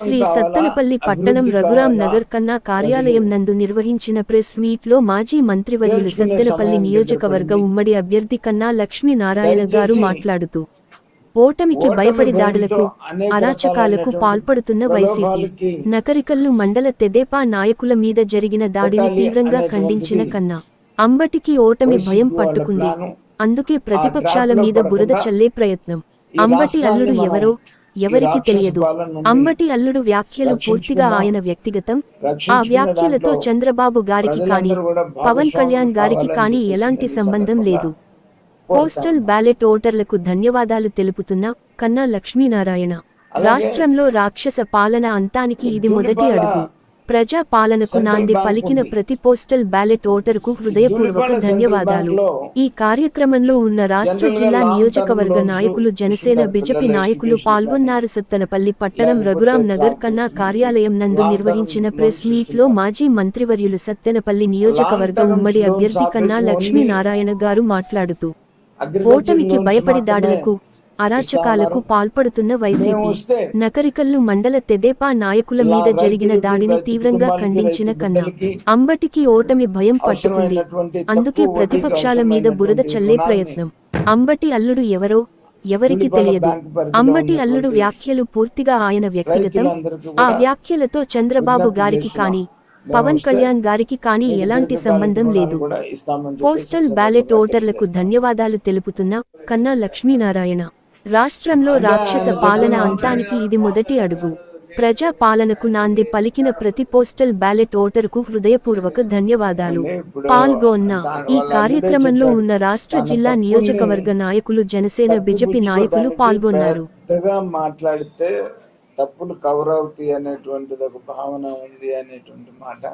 శ్రీ సత్తెనపల్లి పట్టణం రఘురాం నగర్ కన్నా కార్యాలయం నందు నిర్వహించిన ప్రెస్ మీట్లో మాజీ మంత్రివర్యులు సత్తెనపల్లి నియోజకవర్గ ఉమ్మడి అభ్యర్థి కన్నా లక్ష్మీనారాయణ గారు మాట్లాడుతూ ఓటమికి భయపడి దాడులకు అరాచకాలకు పాల్పడుతున్న వైసీపీ నకరికల్లు మండల తెదేపా నాయకుల మీద జరిగిన దాడిని తీవ్రంగా ఖండించిన కన్నా అంబటికి ఓటమి భయం పట్టుకుంది. అందుకే ప్రతిపక్షాల మీద బురద చల్లే ప్రయత్నం. అంబటి అల్లుడు ఎవరో ఎవరికి తెలియదు. అంబటి అల్లుడు వ్యాఖ్యలు పూర్తిగా ఆయన వ్యక్తిగతం. ఆ వ్యాఖ్యలతో చంద్రబాబు గారికి కానీ పవన్ కళ్యాణ్ గారికి కానీ ఎలాంటి సంబంధం లేదు. పోస్టల్ బ్యాలెట్ ఓటర్లకు ధన్యవాదాలు తెలుపుతున్న కన్నా లక్ష్మీనారాయణ. రాష్ట్రంలో రాక్షస పాలన అంతానికి ఇది మొదటి అడుగు. ప్రజా పాలనకు నాంది పలికిన ప్రతి పోస్టల్ బ్యాలెట్ ఓటరుకు హృదయపూర్వక ధన్యవాదాలు. ఈ కార్యక్రమంలో ఉన్న రాష్ట్ర జిల్లా నియోజకవర్గ నాయకులు జనసేన బిజెపి నాయకులు పాల్గొన్నారు. సత్తనపల్లి పట్టణం రఘురాం నగర్ కన్నా కార్యాలయం నందు నిర్వహించిన ప్రెస్ మీట్లో మాజీ మంత్రివర్యులు సత్తెనపల్లి నియోజకవర్గ ఉమ్మడి అభ్యర్థి కన్నా లక్ష్మీనారాయణ గారు మాట్లాడుతూ ఓటమికి భయపడి దాడులకు అరాచకాలకు పాల్పడుతున్న వైసీపీ నకరికల్లు మండల తెదేపా నాయకుల మీద జరిగిన దాడిని తీవ్రంగా ఖండించిన కన్నా అంబటికి ఓటమి భయం పట్టుకుంది. అందుకే ప్రతిపక్షాల మీద బురద చల్లే ప్రయత్నం. అంబటి అల్లుడు ఎవరో ఎవరికి తెలియదు. అంబటి అల్లుడు వ్యాఖ్యలు పూర్తిగా ఆయన వ్యక్తిగతం. ఆ వ్యాఖ్యలతో చంద్రబాబు గారికి కానీ పవన్ కళ్యాణ్ గారికి కానీ ఎలాంటి సంబంధం లేదు. పోస్టల్ బ్యాలెట్ ఓటర్లకు ధన్యవాదాలు తెలుపుతున్న కన్నా లక్ష్మీనారాయణ. రాష్ట్రంలో రాక్షస పాలన అంతానికి ఇది మొదటి అడుగు. ప్రజా పాలనకు నాంది పలికిన ప్రతి పోస్టల్ బ్యాలెట్ ఓటరుకు హృదయపూర్వక ధన్యవాదాలు. పాల్గొన్న ఈ కార్యక్రమంలో ఉన్న రాష్ట్ర జిల్లా నియోజకవర్గ నాయకులు జనసేన బిజెపి నాయకులు పాల్గొన్నారు. మాట్లాడితే తప్పులు కవర్ అవుతాయి అనేటువంటిది ఒక భావన ఉంది అనేటువంటి మాట.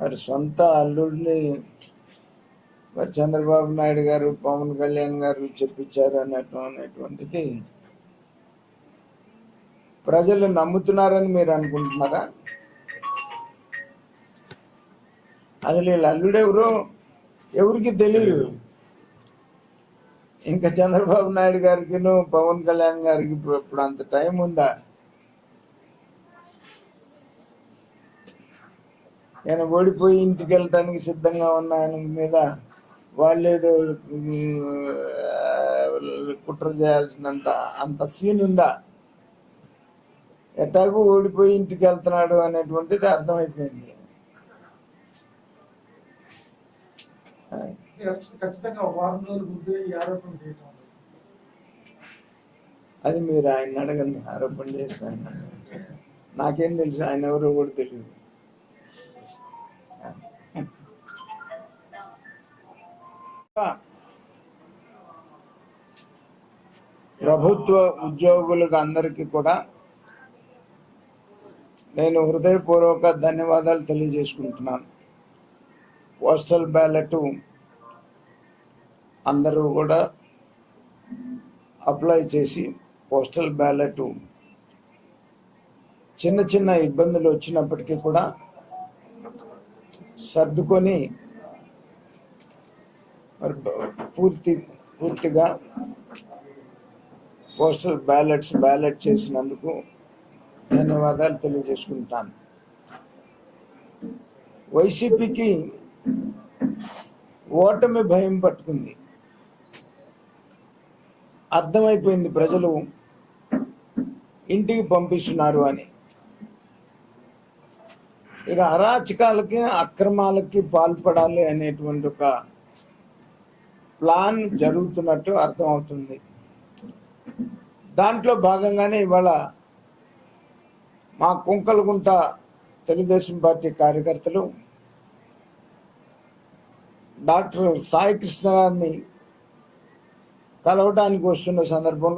మరి సొంత అల్లుడిని మరి చంద్రబాబు నాయుడు గారు పవన్ కళ్యాణ్ గారు చెప్పించారు అనటం అనేటువంటిది ప్రజలు నమ్ముతున్నారని మీరు అనుకుంటున్నారా? అసలు వీళ్ళ అల్లుడెవరో ఎవరికి తెలియదు. ఇంకా చంద్రబాబు నాయుడు గారికి పవన్ కళ్యాణ్ గారికి ఇప్పుడు అంత టైం ఉందా? నేను ఓడిపోయి ఇంటికి వెళ్ళటానికి సిద్ధంగా ఉన్న ఆయన మీద వాళ్ళు ఏదో కుట్ర చేయాల్సినంత అంత సీన్ ఉందా? ఎట్టాగూ ఓడిపోయి ఇంటికి వెళ్తున్నాడు అనేటువంటిది అర్థమైపోయింది. అది మీరు ఆయన అడగండి ఆరోపణ చేసి ఆయన అడగండి. నాకేం తెలుసు ఆయన ఎవరో కూడా తెలియదు. ప్రభుత్వ ఉద్యోగులకు అందరికీ కూడా నేను హృదయపూర్వక ధన్యవాదాలు తెలియజేసుకుంటున్నాను. పోస్టల్ బ్యాలెట్ అందరూ కూడా అప్లై చేసి పోస్టల్ బ్యాలెట్ చిన్న చిన్న ఇబ్బందులు వచ్చినప్పటికీ కూడా సర్దుకొని మరి పూర్తి పూర్తిగా పోస్టల్ బ్యాలెట్స్ బ్యాలెట్ చేసినందుకు ధన్యవాదాలు తెలియజేసుకుంటాను. వైసీపీకి ఓటమి భయం పట్టుకుంది. అర్థమైపోయింది ప్రజలు ఇంటికి పంపిస్తున్నారు అని. ఇక అరాచకాలకి అక్రమాలకి పాల్పడాలి అనేటువంటి ఒక ప్లాన్ జరుగుతున్నట్టు అర్థమవుతుంది. దాంట్లో భాగంగానే ఇవాళ మా కుంకలగుంట తెలుగుదేశం పార్టీ కార్యకర్తలు డాక్టర్ సాయి కృష్ణ గారిని కలవడానికి వస్తున్న సందర్భంలో